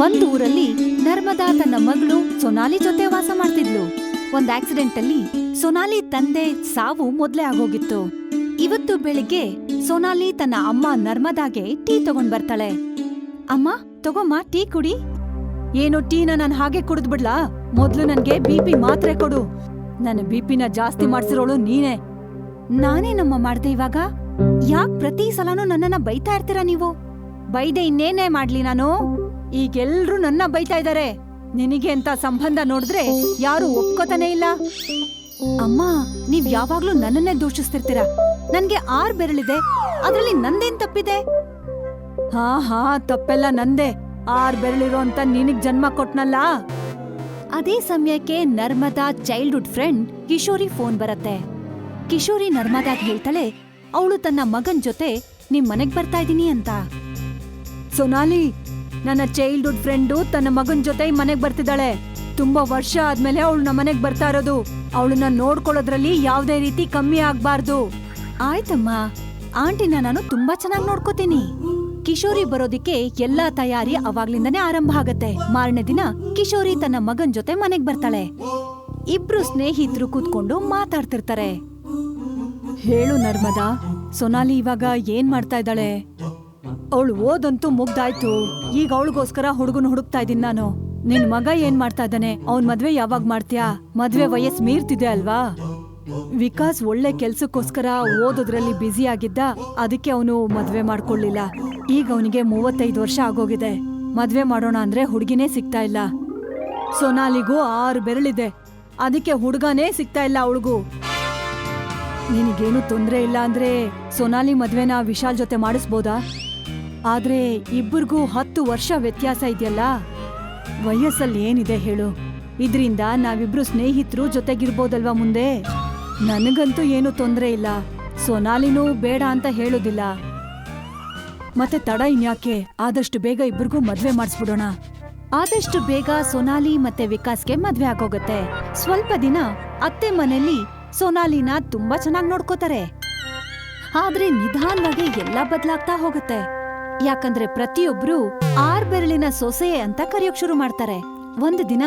ಒಂದ್ ಊರಲ್ಲಿ ನರ್ಮದಾ ತನ್ನ ಮಗಳು ಸೊನಾಲಿ ಜೊತೆ ವಾಸ ಮಾಡ್ತಿದ್ಲು. ಒಂದ್ ಆಕ್ಸಿಡೆಂಟ್ ಅಲ್ಲಿ ಸೊನಾಲಿ ತಂದೆ ಸಾವು ಮೊದ್ಲೇ ಆಗೋಗಿತ್ತು. ಇವತ್ತು ಬೆಳಿಗ್ಗೆ ಸೊನಾಲಿ ತನ್ನ ಅಮ್ಮ ನರ್ಮದಾಗೆ ಟೀ ತಗೊಂಡ್ ಬರ್ತಾಳೆ. ಅಮ್ಮ, ತಗೊಮ್ಮ, ಟೀ ಕುಡಿ. ಏನು ಟೀನ ನಾನು ಹಾಗೆ ಕುಡಿದ್ಬಿಡ್ಲಾ ಮೊದ್ಲು ನನ್ಗೆ ಬಿಪಿ ಮಾತ್ರೆ ಕೊಡು. ನನ್ನ ಬಿಪಿನ ಜಾಸ್ತಿ ಮಾಡ್ಸಿರೋಳು ನೀನೇ. ನಾನೇನಮ್ಮ ಮಾಡ್ದೆ ಇವಾಗ? ಯಾಕ್ ಪ್ರತಿ ಸಲನೂ ನನ್ನನ್ನ ಬೈತಾ ಇರ್ತೀರಾ ನೀವು? ಬೈದೆ ಇನ್ನೇನೇ ಮಾಡ್ಲಿ ನಾನು? ಈಗೆಲ್ರೂ ನನ್ನ ಬೈತಾ ಇದ್ದಾರೆ ನಿನಗೆ ಅಂತ ಸಂಬಂಧ ನೋಡಿದ್ರೆ ಯಾರು ಒಪ್ಕೋತಾನೆ ಇಲ್ಲ. ಅಮ್ಮ, ನೀವ್ ಯಾವಾಗ್ಲೂ ನನ್ನನ್ನೇ ದೂಷಿಸ್ತಿರ್ತೀರ. ನನ್ಗೆ ಆರ್ ಬೆರಳಿದೆ, ಅದ್ರಲ್ಲಿ ನಂದೇನ್ ತಪ್ಪಿದೆ? ಹಾ ಹಾ, ತಪ್ಪೆಲ್ಲ ನಂದೇ. ಆರ್ ಬೆರಳಿರೋ ಅಂತ ನಿನಗ್ ಜನ್ಮ ಕೊಟ್ನಲ್ಲ? ಅದೇ ಸಮಯಕ್ಕೆ Narmada childhood friend Kishori phone ಬರತ್ತೆ. ಕಿಶೋರಿ ನರ್ಮದಾಗ್ ಹೇಳ್ತಾಳೆ, ಅವಳು ತನ್ನ ಮಗನ್ ಜೊತೆ ನಿಮ್ ಮನೆಗ್ ಬರ್ತಾ ಇದ್ದೀನಿ ಅಂತ. ಸೊನಾಲಿ ನನ್ನ ಚೈಲ್ಡ್ಹುಡ್ ಫ್ರೆಂಡು ತನ್ನ ಮಗನ ಜೊತೆ ಮನೆಗೆ ಬರ್ತಿದ್ದಾಳೆ. ತುಂಬಾ ವರ್ಷ ಆದ್ಮೇಲೆ ಅವಳು ನಮ್ಮ ಮನೆಗೆ ಬರ್ತಾ ಇರೋದು. ಅವಳನ್ನ ನೋಡ್ಕೊಳ್ಳೋದ್ರಲ್ಲಿ ಯಾವುದೇ ರೀತಿ ಕಮ್ಮಿ ಆಗ್ಬಾರ್ದು. ಆಯ್ತಮ್ಮ. ಆಂಟಿನ ನಾನು ತುಂಬಾ ಚೆನ್ನಾಗಿ ನೋಡ್ಕೋತೀನಿ. ಕಿಶೋರಿ ಬರೋದಿಕ್ಕೆ ಎಲ್ಲಾ ತಯಾರಿ ಅವಾಗ್ಲಿಂದನೇ ಆರಂಭ ಆಗತ್ತೆ. ಮಾರನೇ ದಿನ ಕಿಶೋರಿ ತನ್ನ ಮಗನ್ ಜೊತೆ ಮನೆಗ್ ಬರ್ತಾಳೆ. ಇಬ್ರು ಸ್ನೇಹಿತರು ಕೂತ್ಕೊಂಡು ಮಾತಾಡ್ತಿರ್ತಾರೆ. ಹೇಳು ನರ್ಮದಾ, ಸೊನಾಲಿ ಇವಾಗ ಏನ್ ಮಾಡ್ತಾ ಇದ್ದಾಳೆ? ಅವಳು ಓದಂತೂ ಮುಗ್ದಾಯ್ತು. ಈಗ ಅವಳಿಗೋಸ್ಕರ ಹುಡುಗನ ಹುಡುಕ್ತಾ ಇದೀನಿ ನಾನು. ನಿನ್ ಮಗ ಏನ್ ಮಾಡ್ತಾ ಇದ್ದಾನೆ? ಅವನ್ ಮದ್ವೆ ಯಾವಾಗ ಮಾಡ್ತೀಯಾ? ಮದ್ವೆ ವಯಸ್ ಮೀರ್ತಿದೆ ಅಲ್ವಾ? ವಿಕಾಸ್ ಒಳ್ಳೆ ಕೆಲ್ಸಕ್ಕೋಸ್ಕರ ಓದೋದ್ರಲ್ಲಿ ಬ್ಯುಸಿ ಆಗಿದ್ದ. ಅದಕ್ಕೆ ಅವನು ಮದ್ವೆ ಮಾಡ್ಕೊಳ್ಳಿಲ್ಲ ಈಗ ಅವನಿಗೆ ಮೂವತ್ತೈದು ವರ್ಷ ಆಗೋಗಿದೆ. ಮದ್ವೆ ಮಾಡೋಣ ಅಂದ್ರೆ ಹುಡುಗಿನೇ ಸಿಗ್ತಾ ಇಲ್ಲ. ಸೊನಾಲಿಗೂ ಆರು ಬೆರಳಿದೆ. ಅದಕ್ಕೆ ಹುಡುಗನೇ ಸಿಗ್ತಾ ಇಲ್ಲ ಅವಳಿಗೂ. ನಿನಗೇನು ತೊಂದರೆ ಇಲ್ಲ ಅಂದ್ರೆ ಸೊನಾಲಿ ಮದ್ವೆನ ವಿಶಾಲ್ ಜೊತೆ ಮಾಡಿಸ್ಬೋದಾ? ಆದ್ರೆ ಇಬ್ಬರಿಗೂ ಹತ್ತು ವರ್ಷ ವ್ಯತ್ಯಾಸ ಇದೆಯಲ್ಲ? ವಯಸ್ಸಲ್ಲಿ ಏನಿದೆ ಹೇಳು. ಇದ್ರಿಂದ ನಾವಿಬ್ರು ಸ್ನೇಹಿತರು ಜೊತೆಗಿರ್ಬೋದಲ್ವಾ ಮುಂದೆ? ನನಗಂತೂ ಏನು ತೊಂದರೆ ಇಲ್ಲ. ಸೊನಾಲಿನೂ ಬೇಡ ಅಂತ ಹೇಳೋದಿಲ್ಲ. ಮತ್ತೆ ತಡ ಇನ್ಯಾಕೆ? ಆದಷ್ಟು ಬೇಗ ಇಬ್ರಿಗೂ ಮದ್ವೆ ಮಾಡಿಸ್ಬಿಡೋಣ. ಆದಷ್ಟು ಬೇಗ ಸೊನಾಲಿ ಮತ್ತೆ ವಿಕಾಸ್ಗೆ ಮದ್ವೆ ಆಗೋಗತ್ತೆ. ಸ್ವಲ್ಪ ದಿನ ಅತ್ತೆ ಮನೆಯಲ್ಲಿ ಸೊನಾಲಿನ ತುಂಬಾ ಚೆನ್ನಾಗಿ ನೋಡ್ಕೋತಾರೆ. ಆದ್ರೆ ನಿಧಾನವಾಗಿ ಎಲ್ಲ ಬದಲಾಗ್ತಾ ಹೋಗುತ್ತೆ. ಯಾಕಂದ್ರೆ ಪ್ರತಿಯೊಬ್ರು ಆರ್ ಬೆರಳಿನ ಸೊಸೆ ಅಂತ ಕರೆಯೋಕ್ ಶುರು ಮಾಡ್ತಾರೆ. ಒಂದ್ ದಿನ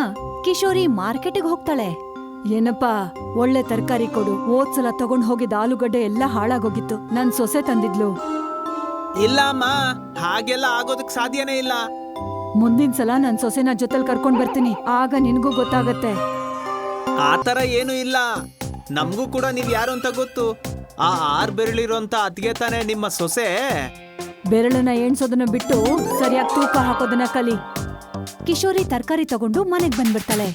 ಕಿಶೋರಿ ಮಾರ್ಕೆಟಿಗೆ ಹೋಗ್ತಾಳೆ. ಏನಪ್ಪಾ ಒಳ್ಳೆ ತರಕಾರಿ ಕೊಡು ಹೋದ್ಸಲ ತಗೊಂಡ್ ಹೋಗಿದ್ದ ಆಲೂಗಡ್ಡೆ ಎಲ್ಲ ಹಾಳಾಗೋಗಿತ್ತು ನನ್ ಸೊಸೆ ತಂದಿದ್ಲು. ಇಲ್ಲ ಅಮ್ಮ ಹಾಗೆಲ್ಲ ಆಗೋದಕ್ ಸಾಧ್ಯನೇ ಇಲ್ಲ. ಮುಂದಿನ ಸಲ ನನ್ ಸೊಸೆನ ಜೊತೆಲ್ ಕರ್ಕೊಂಡ್ ಬರ್ತೀನಿ ಆಗ ನಿನ್ಗೂ ಗೊತ್ತಾಗತ್ತೆ. ಆತರ ಏನು ಇಲ್ಲ. ನಮಗೂ ಕೂಡ ನೀವ್ ಯಾರು ಅಂತ ಗೊತ್ತು. ಆ ಆರ್ ಬೆರಳಿರೋಂತ ಅತ್ಗೆ ತಾನೇ ನಿಮ್ಮ ಸೊಸೆ ಬೆರಳನ್ನ ಎಣ್ಸೋದನ್ನ ಬಿಟ್ಟು ಸರಿಯಾಗಿ ತೂಕ ಹಾಕೋದನ್ನ ಕಲಿ. ಕಿಶೋರಿ ತರಕಾರಿ ತಗೊಂಡು ಮನೆಗ್ ಬಂದ್ಬಿಡ್ತಾಳೆ.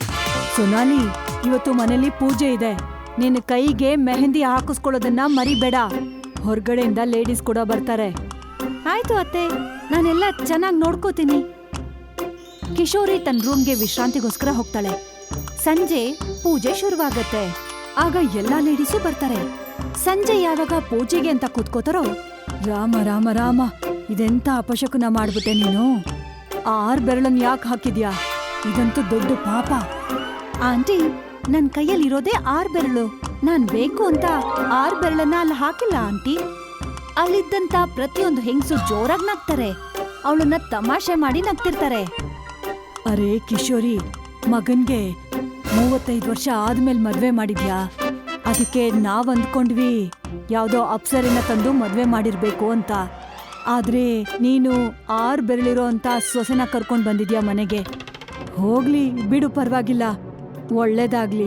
ಸೊನಾಲಿ, ಇವತ್ತು ಮನೇಲಿ ಪೂಜೆ ಇದೆ. ನಿನ್ನ ಕೈಗೆ ಮೆಹಂದಿ ಹಾಕಿಸ್ಕೊಳ್ಳೋದನ್ನ ಮರಿಬೇಡ. ಹೊರಗಡೆಯಿಂದ ಲೇಡೀಸ್ ಕೂಡ ಬರ್ತಾರೆ. ಆಯ್ತು ಅತ್ತೆ, ನಾನೆಲ್ಲ ಚೆನ್ನಾಗಿ ನೋಡ್ಕೋತೀನಿ. ಕಿಶೋರಿ ತನ್ನ ರೂಮ್ಗೆ ವಿಶ್ರಾಂತಿಗೋಸ್ಕರ ಹೋಗ್ತಾಳೆ. ಸಂಜೆ ಪೂಜೆ ಶುರುವಾಗತ್ತೆ. ಆಗ ಎಲ್ಲಾ ಲೇಡೀಸು ಬರ್ತಾರೆ. ಸಂಜೆ ಯಾವಾಗ ಪೂಜೆಗೆ ಅಂತ ಕೂತ್ಕೋತಾರೋ, ರಾಮ ರಾಮ ರಾಮ. ಇದೆಂತ ಅಪಶಕುನ ಮಾಡ್ಬಿಟ್ಟೆ ನೀನು? ಆ ಆರ್ ಬೆರಳನ್ ಯಾಕೆ ಹಾಕಿದ್ಯಾ? ಇದಂತೂ ದೊಡ್ಡ ಪಾಪ. ಆಂಟಿ ನನ್ ಕೈಯಲ್ಲಿರೋದೇ ಆರ್ ಬೆರಳು. ನಾನ್ ಬೇಕು ಅಂತ ಆರ್ ಬೆರಳನ್ನ ಅಲ್ಲಿ ಹಾಕಿಲ್ಲ ಆಂಟಿ. ಅಲ್ಲಿದ್ದಂತ ಪ್ರತಿಯೊಂದು ಹೆಂಗಸು ಜೋರಾಗಿ ನಗ್ತಾರೆ. ಅವಳನ್ನ ತಮಾಷೆ ಮಾಡಿ ನಗ್ತಿರ್ತಾರೆ. ಅರೆ ಕಿಶೋರಿ ಮಗನ್ಗೆ ಮೂವತ್ತೈದು ವರ್ಷ ಆದ್ಮೇಲೆ ಮದ್ವೆ ಮಾಡಿದ್ಯಾ? ಅದಕ್ಕೆ ನಾವ್ ಅಂದ್ಕೊಂಡ್ವಿ ಯಾವ್ದೋ ಅಪ್ಸರಿನ ತಂದು ಮದ್ವೆ ಮಾಡಿರ್ಬೇಕು ಅಂತ. ಆದ್ರೆ ನೀನು ಆರ್ ಬೆರಳಿರೋ ಅಂತ ಸೊಸೆನ ಕರ್ಕೊಂಡು ಬಂದಿದ್ಯಾ ಮನೆಗೆ? ಹೋಗ್ಲಿ, ಬಿಡು ಪರವಾಗಿಲ್ಲ. ಒಳ್ಳೇದಾಗ್ಲಿ.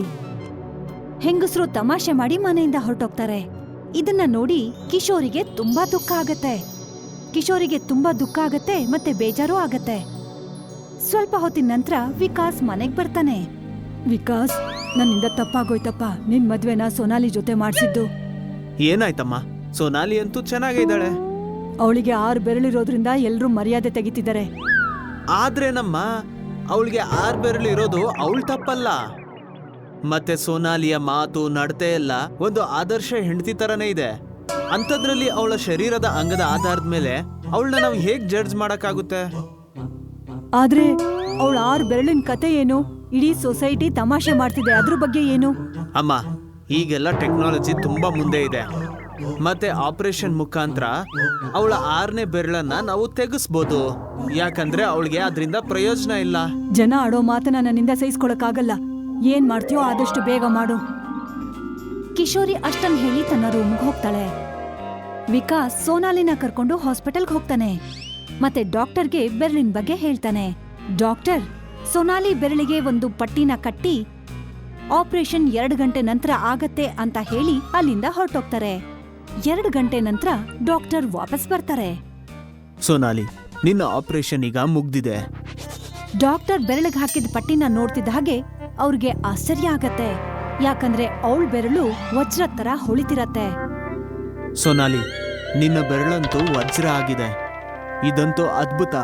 ಹೆಂಗಸರು ತಮಾಷೆ ಮಾಡಿ ಮನೆಯಿಂದ ಹೊರಟೋಗ್ತಾರೆ. ಇದನ್ನ ನೋಡಿ ಕಿಶೋರಿಗೆ ತುಂಬಾ ದುಃಖ ಆಗತ್ತೆ. ಕಿಶೋರಿಗೆ ತುಂಬಾ ದುಃಖ ಆಗತ್ತೆ ಮತ್ತೆ ಬೇಜಾರು ಆಗತ್ತೆ. ಸ್ವಲ್ಪ ಹೊತ್ತಿನ ನಂತರ ವಿಕಾಸ್ ಮನೆಗ್ ಬರ್ತಾನೆ. ವಿಕಾಸ್, ನನ್ನಿಂದ ತಪ್ಪಾಗೋಯ್ತಪ್ಪ. ನಿನ್ ಮದ್ವೆನ ಸೋನಾಲಿ ಜೊತೆ ಮಾಡಿಸಿದ್ದು. ಏನಾಯ್ತಮ್ಮ? ಸೋನಾಲಿ ಅಂತೂ ಚೆನ್ನಾಗೇ ಇದ್ದಾಳೆ. ಅವಳಿಗೆ ಆರು ಬೆರಳಿರೋದ್ರಿಂದ ಎಲ್ಲರೂ ಮರ್ಯಾದೆ ತೆಗಿತಿದ್ದಾರೆ. ಆದ್ರೇನಮ್ಮ ಅವಳಿಗೆ ಆರ್ ಬೆರಳು ಇರೋದು ಅವಳ ತಪ್ಪಲ್ಲ. ಮತ್ತೆ ಸೋನಾಲಿಯ ಮಾತು ನಡತೆ ಎಲ್ಲ ಒಂದು ಆದರ್ಶ ಹೆಂಡತಿ ತರನೇ ಇದೆ. ಅಂಥದ್ರಲ್ಲಿ ಅವಳ ಶರೀರದ ಅಂಗದ ಆಧಾರದ ಮೇಲೆ ಅವಳನ್ನ ನಾವು ಹೇಗ್ ಜಡ್ಜ್ ಮಾಡಕ್ಕಾಗುತ್ತೆ? ಆದ್ರೆ ಅವಳ ಆರು ಬೆರಳಿನ ಕತೆ ಏನು? ಇಡೀ ಸೊಸೈಟಿ ತಮಾಷೆ ಮಾಡ್ತಿದೆ. ಅದ್ರ ಬಗ್ಗೆ ಏನು? ಅಮ್ಮ ಈಗೆಲ್ಲ ಟೆಕ್ನಾಲಜಿ ತುಂಬಾ ಮುಂದೆ ಇದೆ. ಮತ್ತೆ ಆಪರೇಷನ್ ಮುಖಾಂತರ ಅವಳ ಆರನೇ ಬೆರಳನ್ನ ನಾವು ತೆಗೆಸ್ಬೋದು. ಯಾಕಂದ್ರೆ ಅವಳಿಗೆ ಅದರಿಂದ ಪ್ರಯೋಜನ ಇಲ್ಲ. ಜನ ಆಡೋ ಮಾತನ್ನ ನನ್ನಿಂದ ಸಹಿಸ್ಕೊಳಕ್ಕಾಗಲ್ಲ. ಏನ್ ಮಾಡ್ತೀಯೋ ಆದಷ್ಟು ಬೇಗ ಮಾಡು. ಕಿಶೋರಿ ಅಷ್ಟನ್ ಹೇಳಿ ತನ್ನ ರೂಮ್ಗೆ ಹೋಗ್ತಾಳೆ. ವಿಕಾಸ್ ಸೋನಾಲಿನ ಕರ್ಕೊಂಡು ಹಾಸ್ಪಿಟಲ್ಗೆ ಹೋಗ್ತಾನೆ. ಮತ್ತೆ ಡಾಕ್ಟರ್ಗೆ ಬೆರಳಿನ ಬಗ್ಗೆ ಹೇಳ್ತಾನೆ. ಡಾಕ್ಟರ್, ಸೋನಾಲಿ ಬೆರಳಿಗೆ ಒಂದು ಪಟ್ಟಿನ ಕಟ್ಟಿ, ಆಪರೇಷನ್ ಎರಡು ಗಂಟೆ ನಂತರ ಆಗತ್ತೆ ಅಂತ ಹೇಳಿ ಅಲ್ಲಿಂದ ಹೊರಟೋಗ್ತಾರೆ. ಎರಡು ಗಂಟೆ ನಂತರ ಡಾಕ್ಟರ್ ವಾಪಸ್ ಬರ್ತಾರೆ. ಸೋನಾಲಿ ನಿನ್ನ ಆಪರೇಷನ್ ಈಗ ಮುಗ್ದಿದೆ. ಡಾಕ್ಟರ್ ಬೆರಳಿಗೆ ಹಾಕಿದ ಪಟ್ಟಿನ ನೋಡ್ತಿದ್ದ ಹಾಗೆ ಅವ್ರಿಗೆ ಆಶ್ಚರ್ಯ ಆಗತ್ತೆ. ಯಾಕಂದ್ರೆ ಅವಳ ಬೆರಳು ವಜ್ರ ತರ ಹೊಳಿತಿರತ್ತೆ. ಸೋನಾಲಿ ನಿನ್ನ ಬೆರಳಂತೂ ವಜ್ರ ಆಗಿದೆ. ಇದಂತೂ ಅದ್ಭುತ.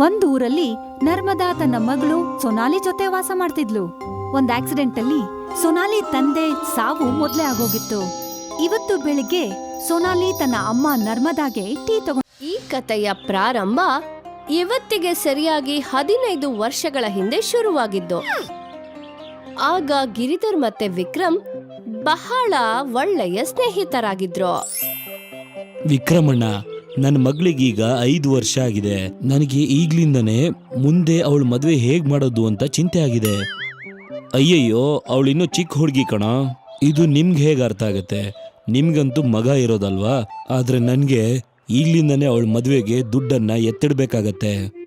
ಒಂದ್ ಊರಲ್ಲಿ ನರ್ಮದಾ ತನ್ನ ಮಗಳು ಸೊನಾಲಿ ಜೊತೆ ವಾಸ ಮಾಡ್ತಿದ್ಲು. ಒಂದ್ ಆಕ್ಸಿಡೆಂಟ್ ಅಲ್ಲಿ ಸೊನಾಲಿ ತಂದೆ ಸಾವು ಮೊದ್ಲೇ ಆಗೋಗಿತ್ತು. ಇವತ್ತು ಬೆಳಿಗ್ಗೆ ಸೊನಾಲಿ ತನ್ನ ಅಮ್ಮ ನರ್ಮದಾಗೆ ಟೀ ತಗೊಂಡ ಈ ಕಥೆಯ ಪ್ರಾರಂಭ ಇವತ್ತಿಗೆ ಸರಿಯಾಗಿ ಹದಿನೈದು ವರ್ಷಗಳ ಹಿಂದೆ ಶುರುವಾಗಿದ್ದು. ಆಗ ಗಿರಿಧರ್ ಮತ್ತೆ ವಿಕ್ರಮ್ ಬಹಳ ಒಳ್ಳೆಯ ಸ್ನೇಹಿತರಾಗಿದ್ರು. ವಿಕ್ರಮಣ್ಣ ನನ್ನ ಮಗಳಿಗೀಗ ಐದು ವರ್ಷ ಆಗಿದೆ. ನನಗೆ ಈಗ್ಲಿಂದನೇ ಮುಂದೆ ಅವಳು ಮದುವೆ ಹೇಗ್ ಮಾಡೋದು ಅಂತ ಚಿಂತೆ ಆಗಿದೆ. ಅಯ್ಯಯ್ಯೋ ಅವಳಿನ್ನೂ ಚಿಕ್ಕ ಹುಡುಗಿ ಕಣ. ಇದು ನಿಮ್ಗೆ ಹೇಗೆ ಅರ್ಥ ಆಗುತ್ತೆ? ನಿಮ್ಗಂತೂ ಮಗ ಇರೋದಲ್ವಾ? ಆದರೆ ನನಗೆ ಈಗ್ಲಿಂದನೇ ಅವಳ ಮದುವೆಗೆ ದುಡ್ಡನ್ನ ಎತ್ತಿಡ್ಬೇಕಾಗತ್ತೆ.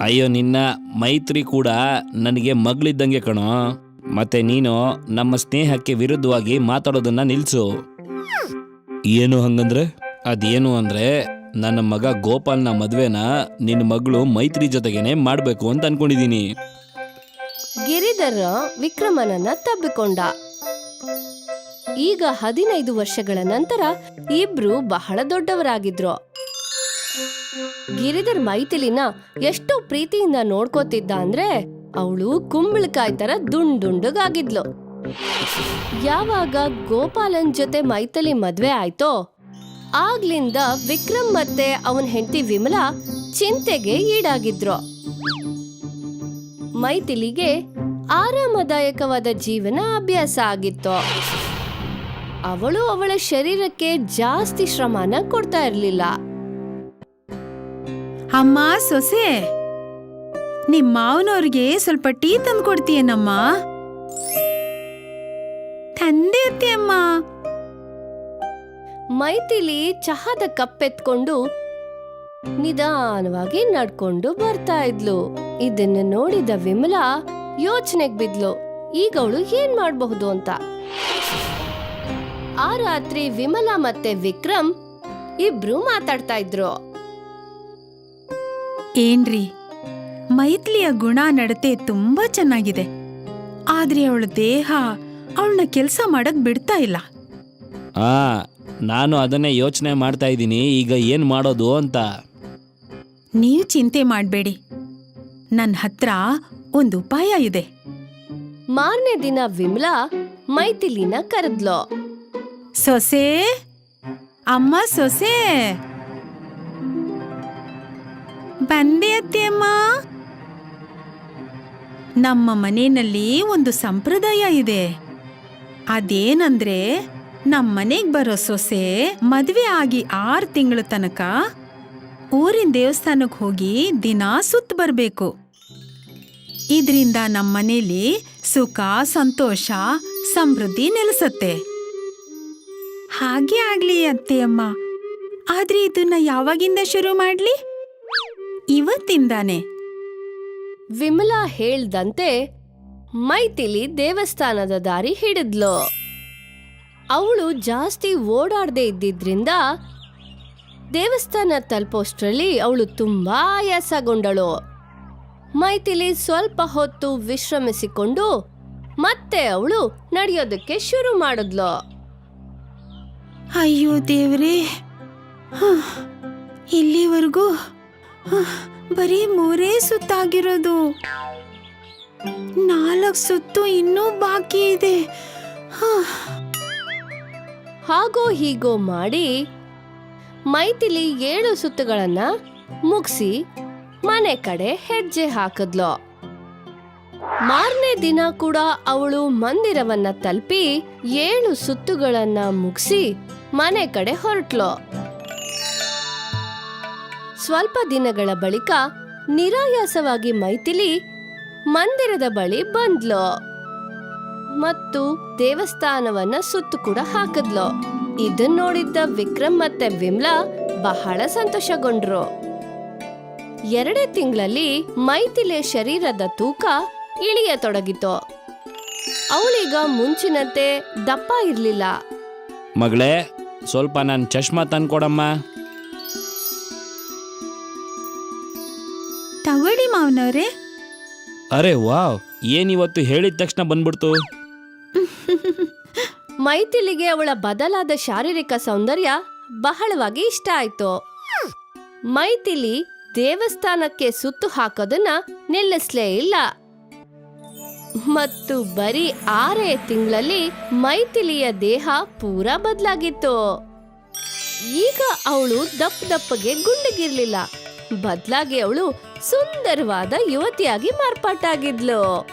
ಅಯ್ಯೋ, ನಿನ್ನ ಮೈತ್ರಿ ಕೂಡ ನನಗೆ ಮಗಳಿದ್ದಂಗೆ ಕಣೋ. ಮತ್ತೆ ನೀನು ನಮ್ಮ ಸ್ನೇಹಕ್ಕೆ ವಿರುದ್ಧವಾಗಿ ಮಾತಾಡೋದನ್ನ ನಿಲ್ಸು. ಏನು ಹಂಗಂದ್ರೆ? ಅದೇನು ಅಂದ್ರೆ, ನನ್ನ ಮಗ ಗೋಪಾಲ್ನ ಮದ್ವೆನ ನಿನ್ನ ಮಗಳು ಮೈತ್ರಿ ಜೊತೆಗೇನೆ ಮಾಡಬೇಕು ಅಂತ ಅನ್ಕೊಂಡಿದ್ದೀನಿ ಗಿರಿಧರ ವಿಕ್ರಮನನ್ನ ತಬ್ಬಿಕೊಂಡ. ಈಗ ಹದಿನೈದು ವರ್ಷಗಳ ನಂತರ ಇಬ್ರು ಬಹಳ ದೊಡ್ಡವರಾಗಿದ್ರು. ಗಿರಿಧರ್ ಮೈಥಿಲಿನ ಎಷ್ಟು ಪ್ರೀತಿಯಿಂದ ನೋಡ್ಕೋತಿದ್ದ ಅಂದ್ರೆ ಅವಳು ಕುಂಬಳಕಾಯಿ ತರ ದುಂಡುಂಡಗಾಗಿದ್ಲು. ಯಾವಾಗ ಗೋಪಾಲನ್ ಜೊತೆ ಮೈಥಿಲಿ ಮದ್ವೆ ಆಯ್ತೋ ಆಗ್ಲಿಂದ ವಿಕ್ರಮ್ ಮತ್ತೆ ಅವನ್ ಹೆಂಡತಿ ವಿಮಲಾ ಚಿಂತೆಗೆ ಈಡಾಗಿದ್ರು. ಮೈಥಿಲಿಗೆ ಆರಾಮದಾಯಕವಾದ ಜೀವನ ಅಭ್ಯಾಸ ಆಗಿತ್ತು. ಅವಳು ಅವಳ ಶರೀರಕ್ಕೆ ಜಾಸ್ತಿ ಶ್ರಮನ ಕೊಡ್ತಾ ಇರಲಿಲ್ಲ. ಅಮ್ಮ, ಸೊಸೆ ನಿಮ್ಮ ಮಾವನವ್ರಿಗೆ ಸ್ವಲ್ಪ ಟೀ ತಂದು ಕೊಡ್ತೀಯನಮ್ಮ ತಂದೆ ಅಮ್ಮ ಮೈಥಿಲಿ ಚಹಾದ ಕಪ್ಪೆತ್ಕೊಂಡು ನಿಧಾನವಾಗಿ ನಡ್ಕೊಂಡು ಬರ್ತಾ ಇದ್ಲು. ಇದನ್ನ ನೋಡಿದ ವಿಮಲಾ ಯೋಚನೆಗ್ ಬಿದ್ಲು. ಈಗ ಅವಳು ಏನ್ ಮಾಡಬಹುದು ಅಂತ. ಆ ರಾತ್ರಿ ವಿಮಲಾ ಮತ್ತೆ ವಿಕ್ರಮ್ ಇಬ್ರು ಮಾತಾಡ್ತಾ ಇದ್ರು. ಏನ್ರಿ? ಮೈತ್ಲಿಯ ಗುಣ ನಡತೆ ತುಂಬಾ ಚೆನ್ನಾಗಿದೆ. ಆದ್ರೆ ಅವಳ ದೇಹ ಅವಳನ್ನ ಕೆಲಸ ಮಾಡಕ್ ಬಿಡ್ತಾ ಇಲ್ಲ. ಆ ನಾನು ಅದನ್ನೇ ಯೋಚನೆ ಮಾಡ್ತಾ ಇದ್ದೀನಿ ಈಗ ಏನ್ ಮಾಡೋದು ಅಂತ. ನೀವು ಚಿಂತೆ ಮಾಡಬೇಡಿ. ನನ್ನ ಹತ್ರ ಒಂದು ಉಪಾಯ ಇದೆ. ಮಾರನೇ ದಿನ ವಿಮಲಾ ಮೈಥಿಲಿನ ಕರೆದ್ಲು. ಸೊಸೆ ಅಮ್ಮ ಸೊಸೆ. ಬಂದೆ ಅಮ್ಮ. ನಮ್ಮ ಮನೆಯಲ್ಲಿ ಒಂದು ಸಂಪ್ರದಾಯ ಇದೆ. ಅದೇನಂದ್ರೆ ನಮ್ಮ ಮನೆಗ್ ಬರೋ ಸೊಸೆ ಮದ್ವೆ ಆಗಿ ಆರು ತಿಂಗಳ ತನಕ ಊರಿನ ದೇವಸ್ಥಾನಕ್ಕೆ ಹೋಗಿ ದಿನ ಸುತ್ತ ಬರ್ಬೇಕು. ಇದರಿಂದ ನಮ್ಮ ಮನೇಲಿ ಸುಖ, ಸಂತೋಷ, ಸಮೃದ್ಧಿ ನೆಲೆಸತ್ತೆ. ಹಾಗೆ ಆಗ್ಲಿ ಅತ್ತೆಯಮ್ಮ ಆದ್ರೆ ಇದನ್ನ ಯಾವಾಗಿಂದ ಶುರು ಮಾಡ್ಲಿ? ಇವತ್ತಿಂದಾನೆ. ವಿಮಲಾ ಹೇಳ್ದಂತೆ ಮೈತಿಲಿ ದೇವಸ್ಥಾನದ ದಾರಿ ಹಿಡಿದ್ಲು. ಅವಳು ಜಾಸ್ತಿ ಓಡಾಡದೆ ಇದ್ದಿದ್ರಿಂದ ದೇವಸ್ಥಾನ ತಲುಪೋಷ್ಟರಲ್ಲಿ ಅವಳು ತುಂಬ ಆಯಾಸಗೊಂಡಳು. ಮೈಥಿಲಿ ಸ್ವಲ್ಪ ಹೊತ್ತು ವಿಶ್ರಮಿಸಿಕೊಂಡು ಮತ್ತೆ ಅವಳು ನಡೆಯೋದಕ್ಕೆ ಶುರು ಮಾಡಿದ್ಲು. ಅಯ್ಯೋ ದೇವ್ರೇ ಇಲ್ಲಿವರೆಗೂ ಬರೀ ಮೂರೇ ಸುತ್ತಾಗಿರೋದು. ನಾಲ್ಕು ಸುತ್ತು ಇನ್ನೂ ಬಾಕಿ ಇದೆ. ಹಾಗೋ ಹೀಗೋ ಮಾಡಿ ಮೈತಿಲಿ ಏಳು ಸುತ್ತುಗಳನ್ನ ಮುಗಿಸಿ ಮನೆ ಕಡೆ ಹೆಜ್ಜೆ ಹಾಕಿದ್ಲು. ಮಾರನೇ ದಿನ ಕೂಡ ಅವಳು ಮಂದಿರವನ್ನ ತಲುಪಿ ಏಳು ಸುತ್ತುಗಳನ್ನ ಮುಗಿಸಿ ಮನೆ ಕಡೆ ಹೊರಟ್ಲು. ಸ್ವಲ್ಪ ದಿನಗಳ ಬಳಿಕ ನಿರಾಯಾಸವಾಗಿ ಮೈತಿಲಿ ಮಂದಿರದ ಬಳಿ ಬಂದ್ಲು. ಮತ್ತು ದೇವಸ್ಥಾನವನ್ನ ಸುತ್ತು ಕೂಡ ಹಾಕಿದ್ಲು. ಇದನ್ ನೋಡಿದ್ದ ವಿಕ್ರಮ್ ಮತ್ತೆ ವಿಮ್ಲಾ ಬಹಳ ಸಂತೋಷಗೊಂಡ್ರು. ಎರಡೇ ತಿಂಗಳಲ್ಲಿ ಮೈಥಿಲೆ ಶರೀರದ ತೂಕ ಇಳಿಯತೊಡಗಿತು. ಅವಳೀಗ ಮುಂಚಿನಂತೆ ದಪ್ಪ ಇರಲಿಲ್ಲ. ಮಗಳೇ ಸ್ವಲ್ಪ ನಾನು ಚಶ್ಮಾ ತಂದ್ಕೊಡಮ್ಮ. ತಗೊಳ್ಳಿ ಮಾವನವ್ರೆ. ಅರೆ ವಾವ್ ಏನಿವತ್ತು ಹೇಳಿದ ತಕ್ಷಣ ಬಂದ್ಬಿಡ್ತು? ಮೈಥಿಲಿಗೆ ಅವಳ ಬದಲಾದ ಶಾರೀರಿಕ ಸೌಂದರ್ಯ ಬಹಳವಾಗಿ ಇಷ್ಟ ಆಯ್ತು. ಮೈಥಿಲಿ ದೇವಸ್ಥಾನಕ್ಕೆ ಸುತ್ತು ಹಾಕೋದನ್ನ ನಿಲ್ಲಿಸ್ಲೇ ಇಲ್ಲ. ಮತ್ತು ಬರೀ ಆರೇ ತಿಂಗಳಲ್ಲಿ ಮೈಥಿಲಿಯ ದೇಹ ಪೂರಾ ಬದಲಾಗಿತ್ತು. ಈಗ ಅವಳು ದಪ್ಪ ದಪ್ಪಗೆ ಗುಂಡಗಿರ್ಲಿಲ್ಲ. ಬದಲಾಗಿ ಅವಳು ಸುಂದರವಾದ ಯುವತಿಯಾಗಿ ಮಾರ್ಪಾಟಾಗಿದ್ಲು.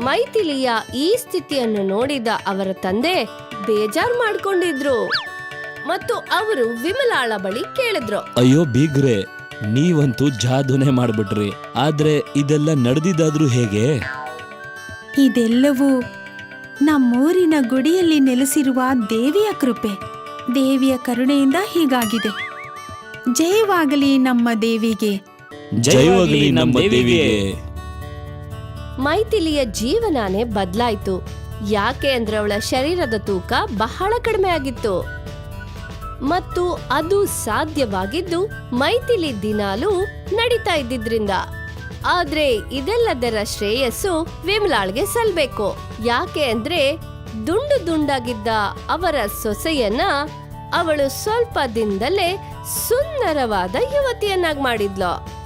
ಮೈಥಿಲಿಯ ಈ ಸ್ಥಿತಿಯನ್ನು ನೋಡಿದ ಅವರ ತಂದೆ ಬೇಜಾರ್ ಮಾಡ್ಕೊಂಡಿದ್ರು. ಮತ್ತು ಅವರು ವಿಮಲಾಳ ಬಳಿ ಕೇಳಿದ್ರು. ಅಯ್ಯೋ ಬೀಗ್ರೆ ನೀವಂತೂ ಜಾದೂನೇ ಮಾಡ್ಬಿಟ್ರಿ. ಆದ್ರೆ ಇದೆಲ್ಲ ನಡೆದಿದ್ದಾದ್ರೂ ಹೇಗೆ? ಇದೆಲ್ಲವೂ ನಮ್ಮೂರಿನ ಗುಡಿಯಲ್ಲಿ ನೆಲೆಸಿರುವ ದೇವಿಯ ಕೃಪೆ. ದೇವಿಯ ಕರುಣೆಯಿಂದ ಹೀಗಾಗಿದೆ. ಜಯವಾಗಲಿ ನಮ್ಮ ದೇವಿಗೆ. ಜಯವಾಗಲಿ ನಮ್ಮ ದೇವಿಗೆ. ಮೈಥಿಲಿಯ ಜೀವನಾನೇ ಬದಲಾಯಿತು. ಯಾಕೆ ಅಂದ್ರೆ ಅವಳ ಶರೀರದ ತೂಕ ಬಹಳ ಕಡಿಮೆ ಆಗಿತ್ತು. ಮತ್ತು ಅದು ಸಾಧ್ಯವಾಗಿದ್ದು ಮೈಥಿಲಿ ದಿನಾಲೂ ನಡೀತಾ ಇದ್ದಿದ್ರಿಂದ. ಆದ್ರೆ ಇದೆಲ್ಲದರ ಶ್ರೇಯಸ್ಸು ವಿಮಲಾಳ್ಗೆ ಸಲ್ಬೇಕು. ಯಾಕೆ ಅಂದ್ರೆ ದುಂಡು ದುಂಡಾಗಿದ್ದ ಅವರ ಸೊಸೆಯನ್ನ ಅವಳು ಸ್ವಲ್ಪ ದಿನದಲ್ಲೇ ಸುಂದರವಾದ ಯುವತಿಯನ್ನಾಗಿ ಮಾಡಿದ್ಲು.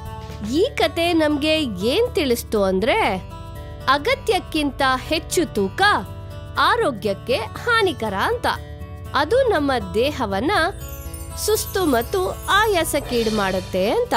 ಈ ಕತೆ ನಮ್ಗೆ ಏನ್ ತಿಳಿಸ್ತು ಅಂದ್ರೆ ಅಗತ್ಯಕ್ಕಿಂತ ಹೆಚ್ಚು ತೂಕ ಆರೋಗ್ಯಕ್ಕೆ ಹಾನಿಕರ ಅಂತ. ಅದು ನಮ್ಮ ದೇಹವನ್ನ ಸುಸ್ತು ಮತ್ತು ಆಯಾಸಕ್ಕೀಡು ಮಾಡುತ್ತೆ ಅಂತ.